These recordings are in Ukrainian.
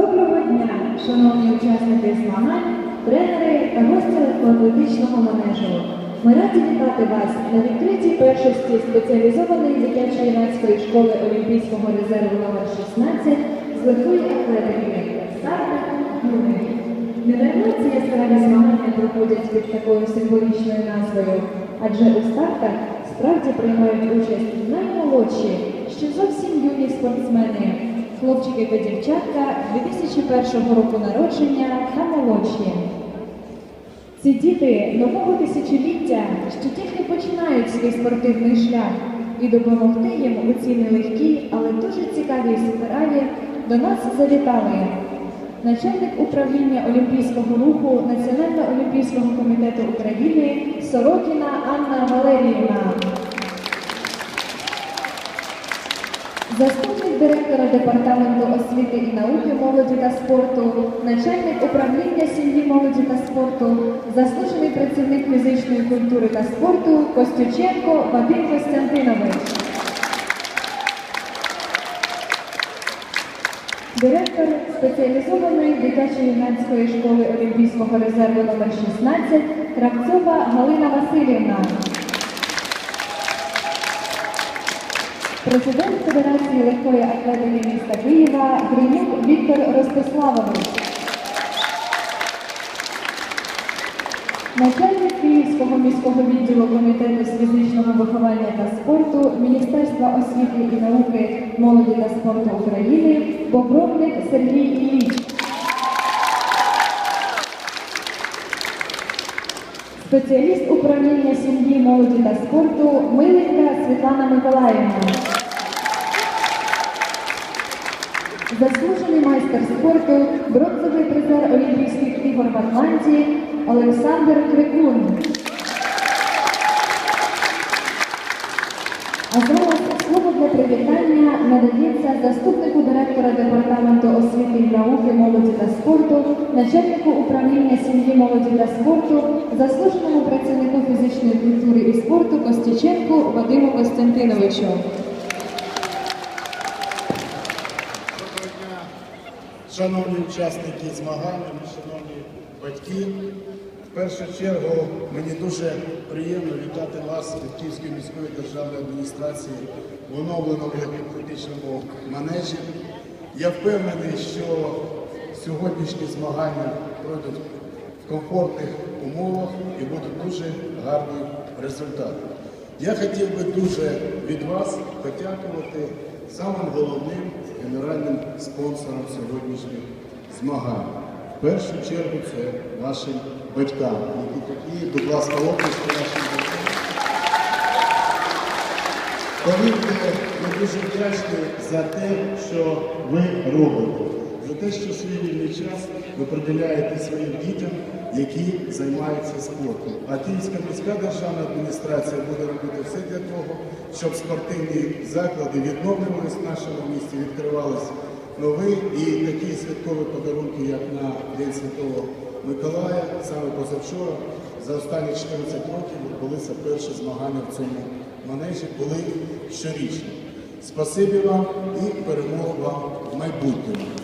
Доброго дня, шановні учасники змагань, тренери та гості легкоатлетичного манежу. Ми раді вітати вас на відкритій першості спеціалізованої дитячо-юнацької школи Олімпійського резерву номер 16 з легкої атлетики «Старт юний». Недарма ці яскраві змагання проходять під такою символічною назвою, адже у стартах справді приймають участь наймолодші, ще зовсім юні спортсмени, хлопчики та дівчатка 2001 року народження та молодші. Ці діти нового тисячоліття, що тільки починають свій спортивний шлях, і допомогти їм у цій нелегкій, але дуже цікавій справі до нас завітали начальник управління Олімпійського руху Національного олімпійського комітету України Сорокіна Анна Валеріївна. Заступник директора департаменту освіти і науки молоді та спорту, начальник управління сім'ї молоді та спорту, заслужений працівник фізичної культури та спорту Костюченко Вадим Костянтинович. Директор спеціалізованої дитячо-юнацької школи Олімпійського резерву номер 16 Кравцова Галина Васильівна. Президент Федерації легкої атлетики міста Києва Гринюк Віктор Ростиславович. Начальник Київського міського відділу комітету з фізичного виховання та спорту Міністерства освіти і науки, молоді та спорту України Бобровник Сергій Ілліч. Спеціаліст управління сім'ї, молоді та спорту Миленька Світлана Миколаївна. Майстер спорту, бронзовий призер Олімпійських ігор в Атланті Олександр Крикун. А зараз слово для привітання надається заступнику директора департаменту освіти і науки, молоді та спорту, начальнику управління сім'ї, молоді та спорту, заслуженому працівнику фізичної культури і спорту Костюченку Вадиму Костянтиновичу. Шановні учасники змагань, шановні батьки. В першу чергу мені дуже приємно вітати вас від Київської міської державної адміністрації в оновленому політичному манежі. Я впевнений, що сьогоднішні змагання пройдуть в комфортних умовах і будуть дуже гарний результат. Я хотів би дуже від вас подякувати самим головним генеральним спонсором сьогоднішніх змагань. В першу чергу це вашим батькам, такі, будь ласка, оплески нашим батькам. Повірте, ми дуже вдячні за те, що ви робите, за те, що свій вільний час ви приділяєте своїм дітям, які займаються спортом. А Київська міська державна адміністрація буде робити все для того, щоб спортивні заклади відновлювалися в нашому місті, відкривались нові і такі святкові подарунки, як на День Святого Миколая, саме позавчора, за останні 14 років відбулися перші змагання в цьому манежі, були щорічні. Спасибі вам і перемог вам в майбутньому.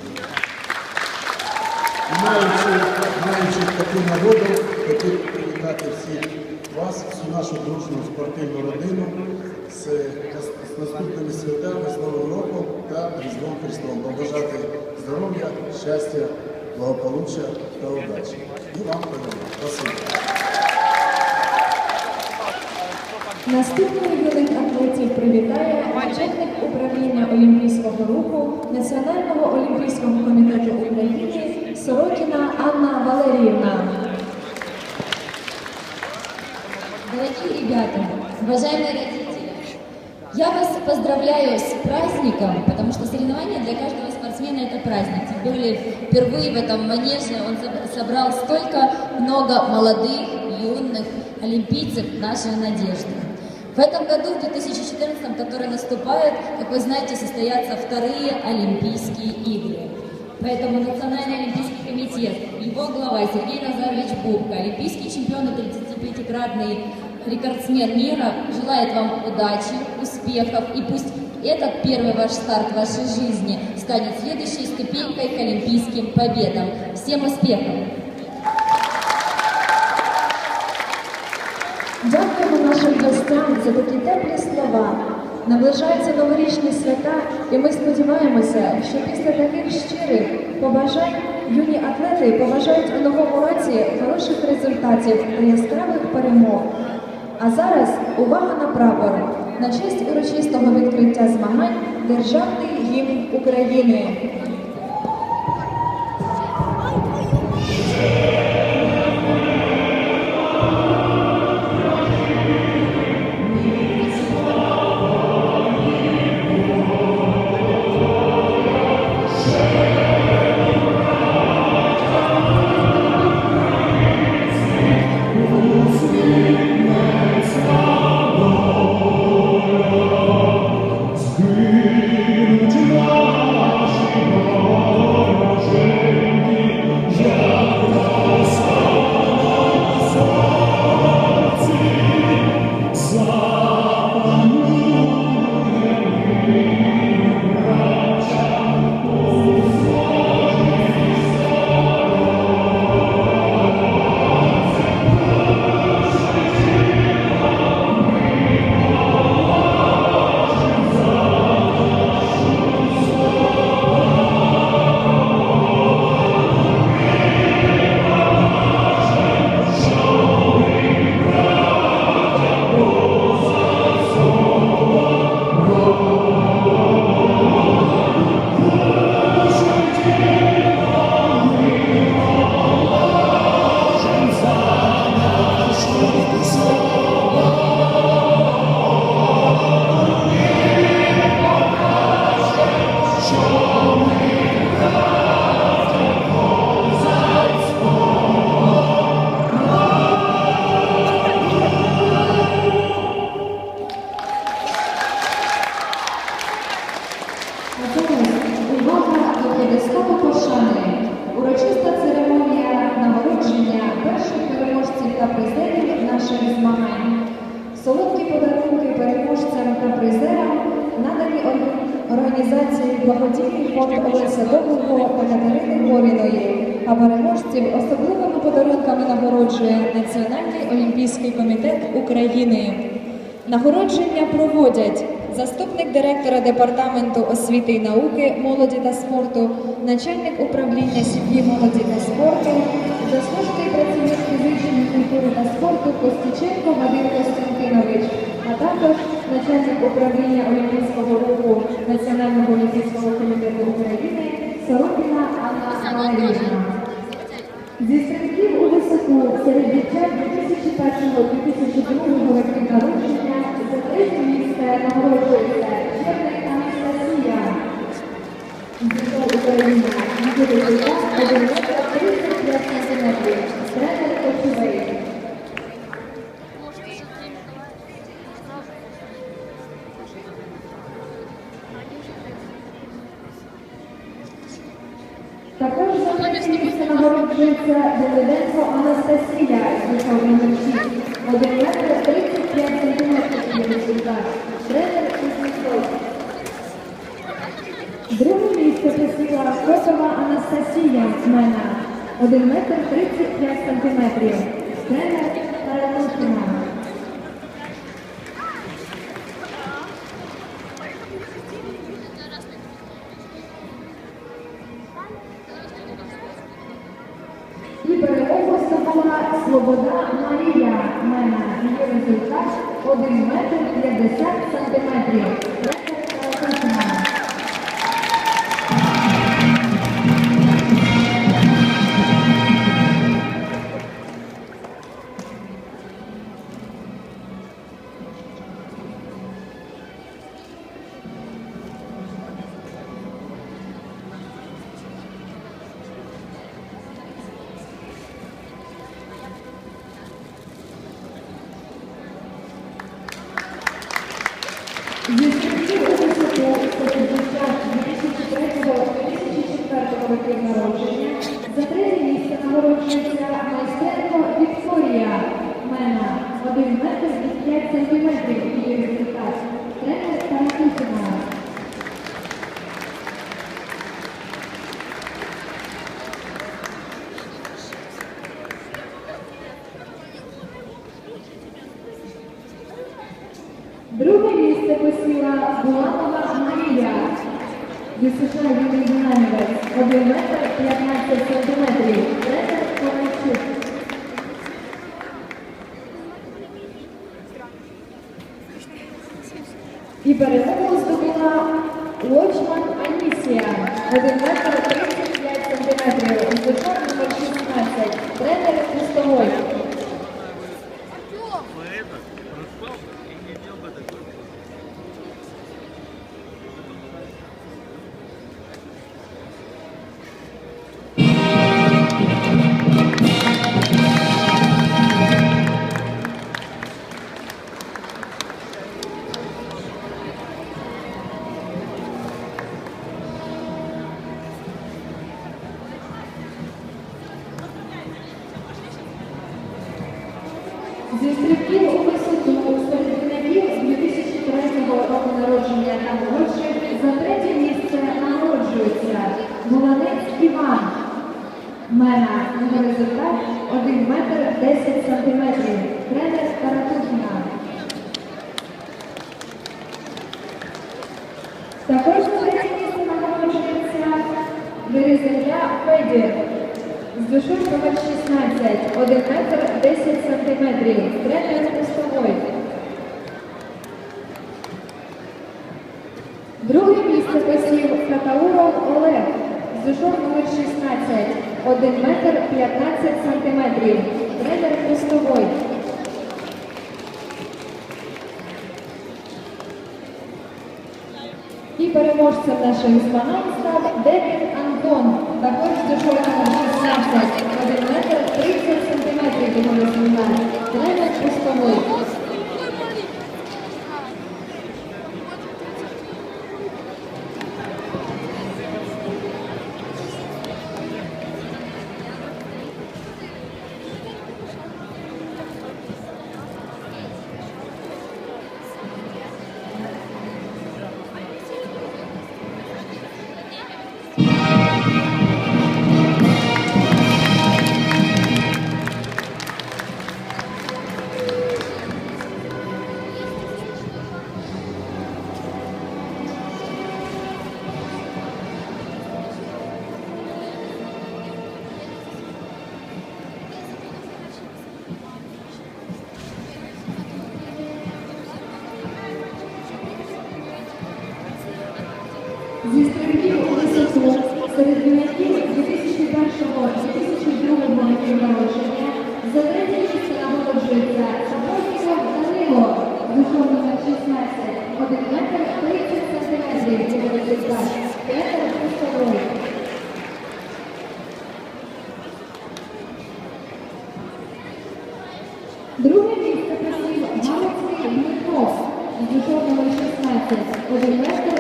Маючи, маючи таку нагоду, хотів привітати всіх вас, всю нашу дружну спортивну родину з, з наступними святами, з Новим роком та Різдвом Христом. Побажати здоров'я, щастя, благополуччя та удачі. І вам. Спасибо. Наступний юних атлетів привітає начальник управління Олімпійського руху Національного олімпійського комітету України Сорокіна Анна Валеріївна. Дорогие ребята, уважаемые родители, я вас поздравляю с праздником, потому что соревнования для каждого спортсмена это праздник. Тем более впервые в этом манеже он со- собрал столько много молодых, юных олимпийцев нашей надежды. В этом году, в 2014, который наступает, как вы знаете, состоятся вторые Олимпийские игры. Поэтому Национальный олимпийский комитет, его глава Сергей Назарович Бубка, олимпийский чемпион и 35-кратный рекордсмен мира, желает вам удачи, успехов и пусть И этот первый ваш старт в вашей жизни станет следующей ступенькой к олимпийским победам. Всем успехов! Дякуємо нашим гостям за такі теплі слова. Наближаються новорічні свята, і ми сподіваємося, що після таких щирих побажань Юні атлети поважають у новому році хороших результатів та яскравих перемог. А зараз увага на прапор. На честь урочистого відкриття змагань Державний гімн України. Нагородження проводять заступник директора департаменту освіти і науки, молоді та спорту, начальник управління сім'ї, молоді та спорту, заслужений працівник фізичної культури та спорту Костюченко Вадим Костянтинович, а також начальник управління Олімпійського руху Національного олімпійського комітету України Сорокіна Анна Валерійовна. Зі стрибків у висоту серед дівчат 2001-2002 років народження за третє місце нагороджується Черник Анастасія. Дітей Україна. Її результат 1 метр 35 сантиметрів. Тренер Кочубей. Також за третє місце нагороджується Демиденко Анастасія з віком номер 6. 1 метр 35 сантиметрів її результат. Тренер Кузнєцов. Друге місце посіла Косова Анастасія Мена. 1 метр 35 сантиметрів. Тренер сантиметрів. 1 метр і 5 сантиметрів її результат. Тренер Стана Кіхіна. Друге місце посіла Буланова Марія. Від США Юрій Геннадійович. 1 метр 15 сантиметрів. Тренер перемогу Мера його результат 1 метр 10 сантиметрів. Тренер Каратухіна. Також за третє місце нагороджується Береземля Федір. З душою номер 16, 1 метр 10 сантиметрів. Тренер Пустовой. Друге місце посів Катауров Олег. З душою номер 16, 1 метр 15 сантиметрів. Тренер Пустовой. І переможцем наших змагань став Девід Антон, також номер 16, 1 метр 30 сантиметрів. Тренер Пустовой. Дмитро, номер 16, один метр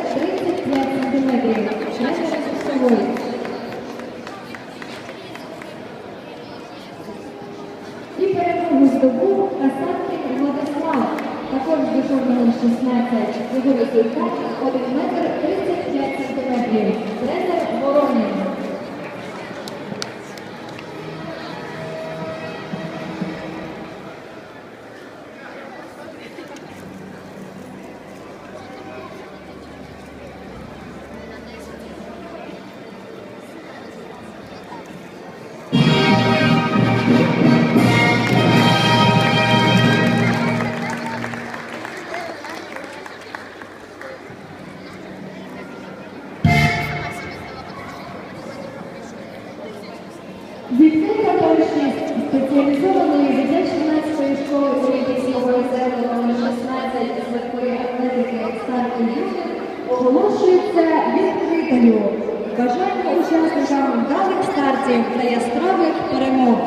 Відкрита перші спеціалізованої дитячо-юнацької школи Олімпійського резерву номер 16 з атлетики старту юних оголошується відкритою. Бажаємо учасникам даних стартів та яскравих перемог.